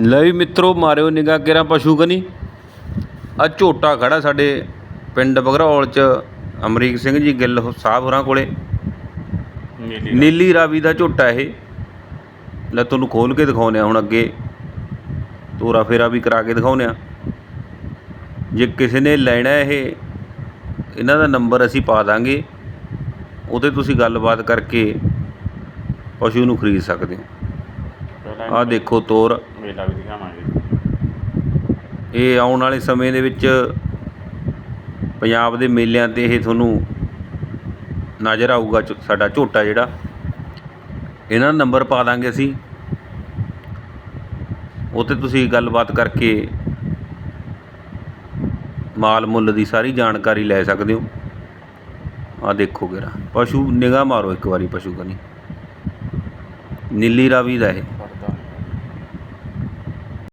ਲੈ ਵੀ ਮਿੱਤਰੋ ਮਾਰਿਓ ਨਿਗਾਹ ਕੇਰਾ ਪਸ਼ੂ ਕਨੀ ਆ ਝੋਟਾ ਖੜਾ ਸਾਡੇ ਪਿੰਡ ਬਗਰੌਲ ਚ ਅਮਰੀਕ ਸਿੰਘ ਜੀ ਗਿੱਲ ਸਾਹਿਬ ਹੋਰਾਂ ਕੋਲੇ। ਨੀਲੀ ਰਾਵੀ। ਦਾ ਝੋਟਾ ਇਹ। ਲੈ ਤੁਹਾਨੂੰ ਖੋਲ ਕੇ ਦਿਖਾਉਂਦੇ ਆ ਹੁਣ ਅੱਗੇ। ਤੋਰਾ ਫੇਰਾ ਵੀ ਕਰਾ ਕੇ ਦਿਖਾਉਂਦੇ ਆ। ਜੇ ਕਿਸੇ ਨੇ ਲੈਣਾ ਇਹ ਇਹਨਾਂ ਦਾ ਨੰਬਰ ਅਸੀਂ ਪਾ ਦਾਂਗੇ। ਉਹਤੇ ਤੁਸੀਂ ਗੱਲਬਾਤ ਕਰਕੇ ਪਸ਼ੂ ਨੂੰ ਖਰੀਦ ਸਕਦੇ ਹੋ। ਆਹ ਦੇਖੋ ਤੋਰ। ਮੇਲਾ ਵੀ ਦਿਖਾਵਾਂਗੇ। ਇਹ ਆਉਣ ਵਾਲੇ ਸਮੇਂ ਦੇ ਵਿੱਚ ਪੰਜਾਬ ਦੇ ਮੇਲਿਆਂ ਤੇ ਇਹ ਤੁਹਾਨੂੰ ਨਜ਼ਰ ਆਊਗਾ ਝ- ਸਾਡਾ ਝੋਟਾ ਜਿਹੜਾ। ਇਹਨਾਂ ਦਾ ਨੰਬਰ ਪਾ ਦਾਂਗੇ ਅਸੀਂ। 'ਤੇ ਤੁਸੀਂ ਗੱਲਬਾਤ ਕਰਕੇ ਮਾਲ ਮੁੱਲ ਦੀ ਸਾਰੀ ਜਾਣਕਾਰੀ ਲੈ ਸਕਦੇ ਹੋ। ਆ ਦੇਖੋ ਜਰਾ ਪਸ਼ੂ ਨਿਗਾਹ ਮਾਰੋ ਇੱਕ ਵਾਰੀ ਪਸ਼ੂ ਕਨੀ। ਨੀਲੀ ਰਾਵੀ ਦਾ ਇਹ।